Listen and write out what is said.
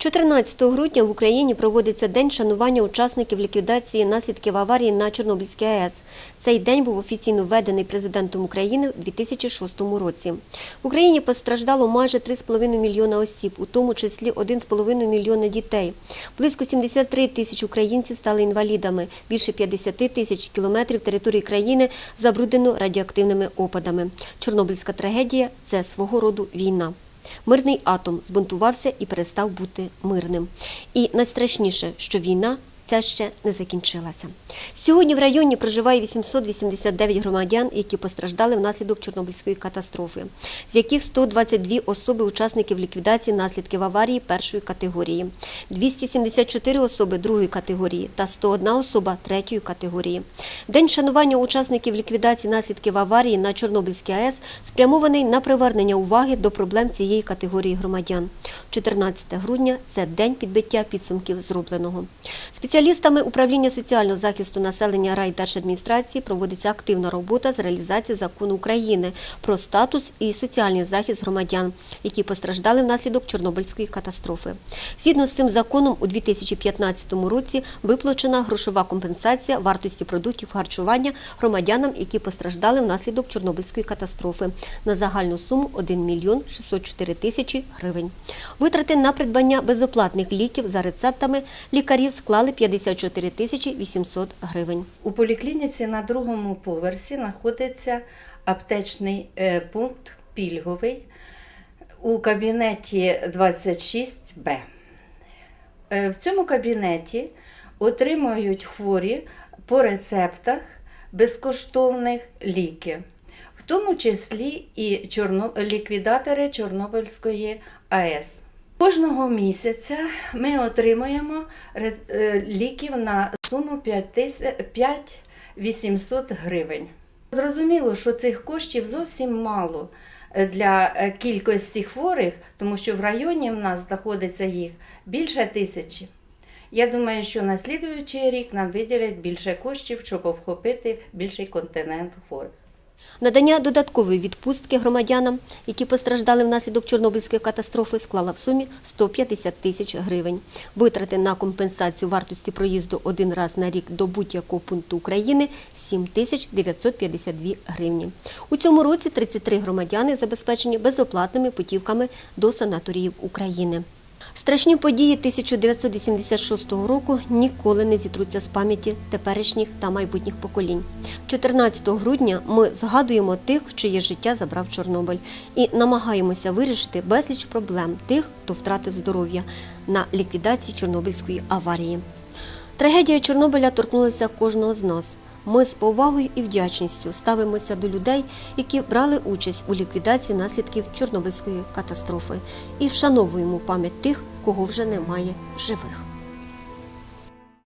14 грудня в Україні проводиться День шанування учасників ліквідації наслідків аварії на Чорнобильській АЕС. Цей день був офіційно введений президентом України у 2006 році. В Україні постраждало майже 3,5 мільйона осіб, у тому числі 1,5 мільйона дітей. Близько 73 тисяч українців стали інвалідами. Більше 50 тисяч кілометрів території країни забруднено радіоактивними опадами. Чорнобильська трагедія це свого роду війна. Мирний атом збунтувався і перестав бути мирним. І найстрашніше, що війна ця ще не закінчилася. Сьогодні в районі проживає 889 громадян, які постраждали внаслідок Чорнобильської катастрофи, з яких 122 особи учасників ліквідації наслідків аварії першої категорії, 274 особи другої категорії та 101 особа третьої категорії. День шанування учасників ліквідації наслідків аварії на Чорнобильській АЕС спрямований на привернення уваги до проблем цієї категорії громадян. 14 грудня це день підбиття підсумків зробленого. Спеціалістами управління соціального захисту населення райдержадміністрації проводиться активна робота з реалізації закону України про статус і соціальний захист громадян, які постраждали внаслідок Чорнобильської катастрофи. Згідно з цим законом, у 2015 році виплачена грошова компенсація вартості продуктів харчування громадянам, які постраждали внаслідок Чорнобильської катастрофи на загальну суму 1 мільйон 604 тисячі гривень. Витрати на придбання безоплатних ліків за рецептами лікарів склали 54 тисячі 800 гривень. У поліклініці на другому поверсі знаходиться аптечний е, пункт пільговий у кабінеті 26Б. Е, В цьому кабінеті отримують хворі по рецептах безкоштовних ліки, в тому числі і ліквідатори Чорнобильської АЕС. Кожного місяця ми отримуємо е, ліків на суму 5800 гривень. Зрозуміло, що цих коштів зовсім мало е, для е, кількості хворих, тому що в районі в нас знаходиться їх більше тисячі. Я думаю, що на слідуючий рік нам виділять більше коштів, щоб обхопити більший континент хворих. Надання додаткової відпустки громадянам, які постраждали внаслідок Чорнобильської катастрофи, склала в сумі 150 тисяч гривень. Витрати на компенсацію вартості проїзду один раз на рік до будь-якого пункту України – 7 тисяч 952 гривні. У цьому році 33 громадяни забезпечені безоплатними путівками до санаторіїв України. Страшні події 1986 року ніколи не зітруться з пам'яті теперішніх та майбутніх поколінь. 14 грудня ми згадуємо тих, чиє життя забрав Чорнобиль, і намагаємося вирішити безліч проблем тих, хто втратив здоров'я на ліквідації Чорнобильської аварії. Трагедія Чорнобиля торкнулася кожного з нас. Ми з повагою і вдячністю ставимося до людей, які брали участь у ліквідації наслідків Чорнобильської катастрофи, і вшановуємо пам'ять тих, кого вже немає живих.